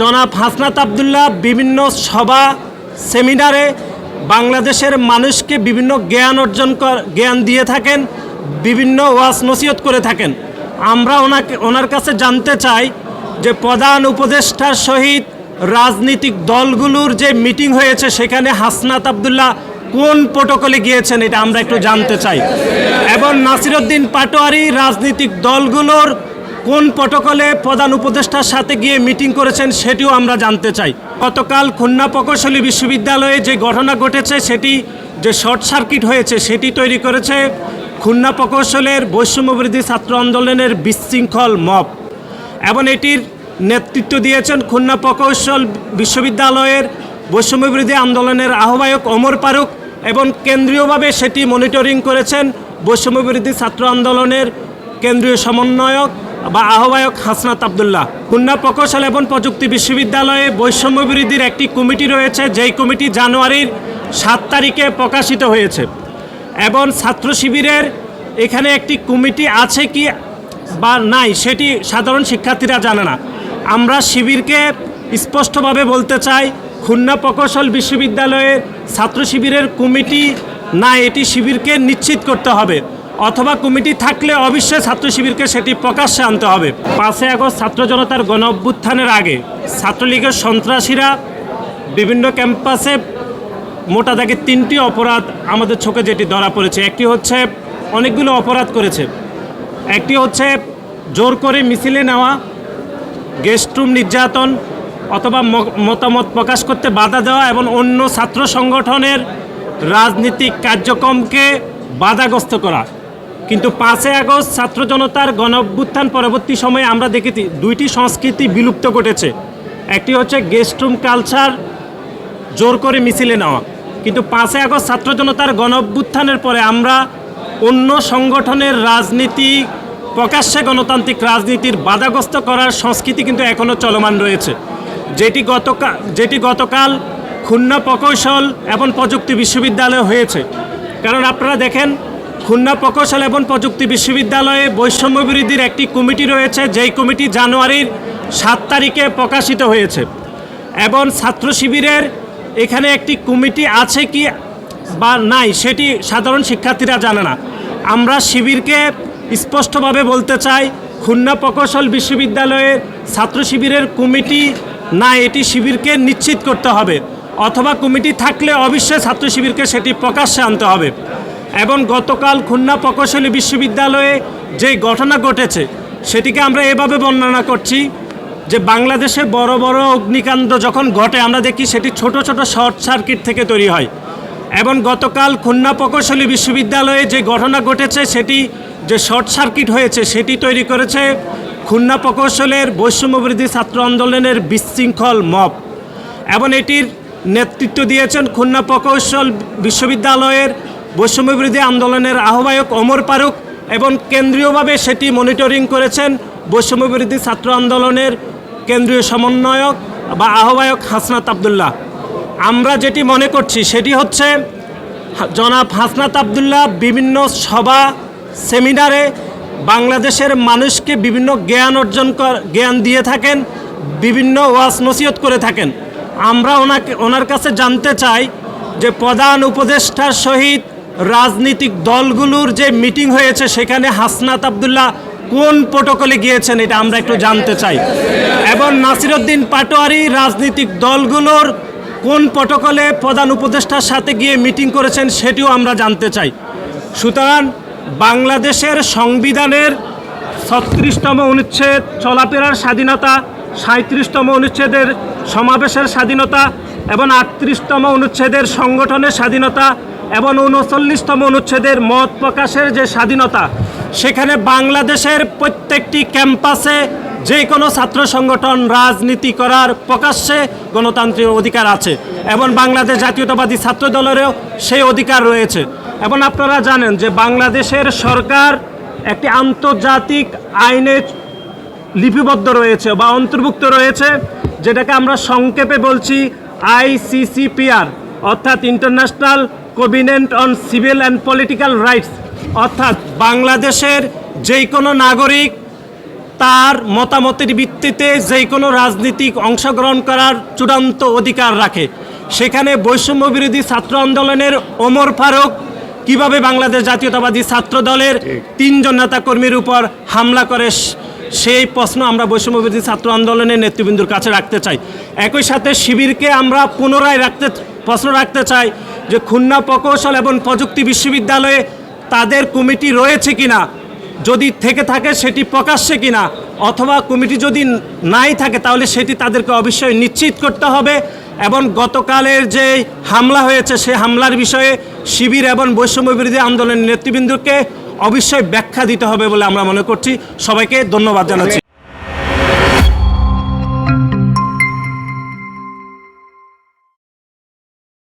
জনাব হাসনাত আবদুল্লাহ বিভিন্ন সভা, সেমিনারে বাংলাদেশের মানুষকে বিভিন্ন জ্ঞান অর্জন জ্ঞান দিয়ে থাকেন, বিভিন্ন ওয়াজ নসিহত করে থাকেন। আমরা ওনাকে, ওনার কাছে জানতে চাই যে প্রধান উপদেষ্টার সহিত রাজনৈতিক দলগুলোর যে মিটিং হয়েছে, সেখানে হাসনাত আবদুল্লাহ কোন প্রোটোকলে গিয়েছেন এটা আমরা একটু জানতে চাই। এবং নাসিরুদ্দিন পাটোয়ারি রাজনৈতিক দলগুলোর কোন প্রটোকলে প্রধান উপদেষ্টার সাথে গিয়ে মিটিং করেছেন সেটিও আমরা জানতে চাই। গতকাল খুলনা প্রকৌশলী বিশ্ববিদ্যালয়ে যে ঘটনা ঘটেছে সেটি যে শর্ট সার্কিট হয়েছে সেটি তৈরি করেছে খুলনা প্রকৌশলের বৈষম্যবৃদ্ধি ছাত্র আন্দোলনের বিশৃঙ্খল মপ এবং এটির নেতৃত্ব দিয়েছেন খুলনা প্রকৌশল বিশ্ববিদ্যালয়ের বৈষম্যবিরোধী আন্দোলনের আহ্বায়ক অমর পারুক এবং কেন্দ্রীয়ভাবে সেটি মনিটরিং করেছেন বৈষম্যবিরোধী ছাত্র আন্দোলনের কেন্দ্রীয় সমন্বয়ক বা আহ্বায়ক হাসনাত আবদুল্লাহ। খুলনা প্রকৌশল এবং প্রযুক্তি বিশ্ববিদ্যালয়ে বৈষম্য বিরোধীর একটি কমিটি রয়েছে, যেই কমিটি জানুয়ারির সাত তারিখে প্রকাশিত হয়েছে। এবং ছাত্র শিবিরের এখানে একটি কমিটি আছে কি বা নাই, সেটি সাধারণ শিক্ষার্থীরা জানে না। আমরা শিবিরকে স্পষ্টভাবে বলতে চাই, খুলনা প্রকৌশল বিশ্ববিদ্যালয়ের ছাত্র শিবিরের কমিটি না এটি শিবিরকে নিশ্চিত করতে হবে। অথবা কমিটি থাকলে অবশ্যই ছাত্র শিবিরকে সেটি প্রকাশ্যে আনতে হবে। পাঁচই আগস্ট ছাত্র জনতার গণ অভ্যুত্থানের আগে ছাত্রলীগের সন্ত্রাসীরা বিভিন্ন ক্যাম্পাসে মোটা দাগে তিনটি অপরাধ আমাদের চোখে যেটি ধরা পড়েছে। একটি হচ্ছে অনেকগুলো অপরাধ করেছে। একটি হচ্ছে জোর করে মিছিলে নেওয়া গেস্টরুম নির্যাতন অথবা মতামত প্রকাশ করতে বাধা দেওয়া এবং অন্য ছাত্র সংগঠনের রাজনীতিক কার্যক্রমকে বাধাগ্রস্ত করা। কিন্তু পাঁচই আগস্ট ছাত্র জনতার গণঅভ্যুত্থান পরবর্তী সময়ে আমরা দেখেছি দুইটি সংস্কৃতি বিলুপ্ত ঘটেছে। একটি হচ্ছে গেস্টরুম কালচার জোর করে মিছিলে নেওয়া। কিন্তু পাঁচই আগস্ট ছাত্র জনতার গণঅভ্যুত্থানের পরে আমরা অন্য সংগঠনের রাজনীতি, প্রকাশ্যে গণতান্ত্রিক রাজনীতির বাধাগ্রস্ত করার সংস্কৃতি কিন্তু এখনও চলমান রয়েছে। যেটি গতকাল যেটি গতকাল খুলনা প্রকৌশল এবং প্রযুক্তি বিশ্ববিদ্যালয়ে হয়েছে। কারণ আপনারা দেখেন খুলনা প্রকৌশল এবং প্রযুক্তি বিশ্ববিদ্যালয়ে বৈষম্য বিরোধীর একটি কমিটি রয়েছে, যেই কমিটি জানুয়ারির সাত তারিখে প্রকাশিত হয়েছে। এবং ছাত্র শিবিরের এখানে একটি কমিটি আছে কি বা নাই, সেটি সাধারণ শিক্ষার্থীরা জানে না। আমরা শিবিরকে স্পষ্টভাবে বলতে চাই, খুলনা প্রকৌশল বিশ্ববিদ্যালয়ের ছাত্র শিবিরের কমিটি না এটি শিবিরকে নিশ্চিত করতে হবে। অথবা কমিটি থাকলে অবশ্যই ছাত্র শিবিরকে সেটি প্রকাশ্যে আনতে হবে। এবং গতকাল খুলনা প্রকৌশলী বিশ্ববিদ্যালয়ে যে ঘটনা ঘটেছে, সেটিকে আমরা এভাবে বর্ণনা করছি যে বাংলাদেশে বড় বড় অগ্নিকাণ্ড যখন ঘটে, আমরা দেখি সেটি ছোট ছোট শর্ট সার্কিট থেকে তৈরি হয়। এবং গতকাল খুলনা প্রকৌশলী বিশ্ববিদ্যালয়ে যে ঘটনা ঘটেছে, সেটি যে শর্ট সার্কিট হয়েছে, সেটি তৈরি করেছে খুলনা প্রকৌশলের বৈষম্যবৃদ্ধি ছাত্র আন্দোলনের বিশৃঙ্খল মব। এবং এটির নেতৃত্ব দিয়েছেন খুলনা প্রকৌশল বিশ্ববিদ্যালয়ের বৈষম্যবিরোধী আন্দোলনের আহ্বায়ক অমর পারুক এবং কেন্দ্রীয়ভাবে সেটি মনিটরিং করেছেন বৈষম্য বিরোধী ছাত্র আন্দোলনের কেন্দ্রীয় সমন্বয়ক বা আহ্বায়ক হাসনাত আবদুল্লাহ। আমরা যেটি মনে করছি সেটি হচ্ছে, জনাব হাসনাত আবদুল্লাহ বিভিন্ন সভা, সেমিনারে বাংলাদেশের মানুষকে বিভিন্ন জ্ঞান অর্জন জ্ঞান দিয়ে থাকেন, বিভিন্ন ওয়াজ নসিহত করে থাকেন। আমরা ওনাকে, ওনার কাছে জানতে চাই যে প্রধান উপদেষ্টার সহিত রাজনৈতিক দলগুলোর যে মিটিং হয়েছে, সেখানে হাসনাত আবদুল্লাহ কোন প্রোটোকলে গিয়েছেন, এটা আমরা একটু জানতে চাই। এবং নাসিরুদ্দিন পাটোয়ারি রাজনৈতিক দলগুলোর কোন প্রোটোকলে প্রধান উপদেষ্টার সাথে গিয়ে মিটিং করেছেন, সেটিও আমরা জানতে চাই। সুতরাং বাংলাদেশের সংবিধানের ছত্রিশতম অনুচ্ছেদ চলাফেরার স্বাধীনতা সাঁত্রিশতম অনুচ্ছেদের সমাবেশের স্বাধীনতা এবং আটত্রিশতম অনুচ্ছেদের সংগঠনের স্বাধীনতা এবং উনচল্লিশতম অনুচ্ছেদের মত প্রকাশের যে স্বাধীনতা, সেখানে বাংলাদেশের প্রত্যেকটি ক্যাম্পাসে যে কোনো ছাত্র সংগঠন রাজনীতি করার প্রকাশ্যে গণতান্ত্রিক অধিকার আছে এবং বাংলাদেশ জাতীয়তাবাদী ছাত্র দলেরও সেই অধিকার রয়েছে। এবং আপনারা জানেন যে বাংলাদেশের সরকার একটি আন্তর্জাতিক আইনে লিপিবদ্ধ রয়েছে বা অন্তর্ভুক্ত রয়েছে, যেটাকে আমরা সংক্ষেপে বলছি আইসিসিপিআর, অর্থাৎ international covenant on civil and political rights অর্থাৎ বাংলাদেশের যেই কোনো নাগরিক তার মতামতের ভিত্তিতে যে কোনো রাজনীতিক অংশগ্রহণ করার চূড়ান্ত অধিকার রাখে। সেখানে বৈষম্য বিরোধী ছাত্র আন্দোলনের ওমর ফারুক কীভাবে বাংলাদেশ জাতীয়তাবাদী ছাত্র দলের তিনজন নেতাকর্মীর উপর হামলা করে সেই প্রশ্ন আমরা বৈষম্য বিরোধী ছাত্র আন্দোলনের নেতৃবৃন্দুর কাছে রাখতে চাই। একই সাথে শিবিরকে আমরা পুনরায় রাখতে, প্রশ্ন রাখতে চাই যে খুলনা প্রকৌশল এবং প্রযুক্তি বিশ্ববিদ্যালয়ে তাদের কমিটি রয়েছে কিনা, যদি থেকে থাকে সেটি প্রকাশ্যে কিনা, অথবা কমিটি যদি নাই থাকে তাহলে সেটি তাদেরকে অবশ্যই নিশ্চিত করতে হবে এবং গতকালের যে হামলা হয়েছে সেই হামলার বিষয়ে শিবির এবং বৈষম্য বিরোধী আন্দোলনের নেতৃবৃন্দকে অবশ্যই ব্যাখ্যা দিতে হবে বলে আমরা মনে করছি। সবাইকে ধন্যবাদ জানাচ্ছি।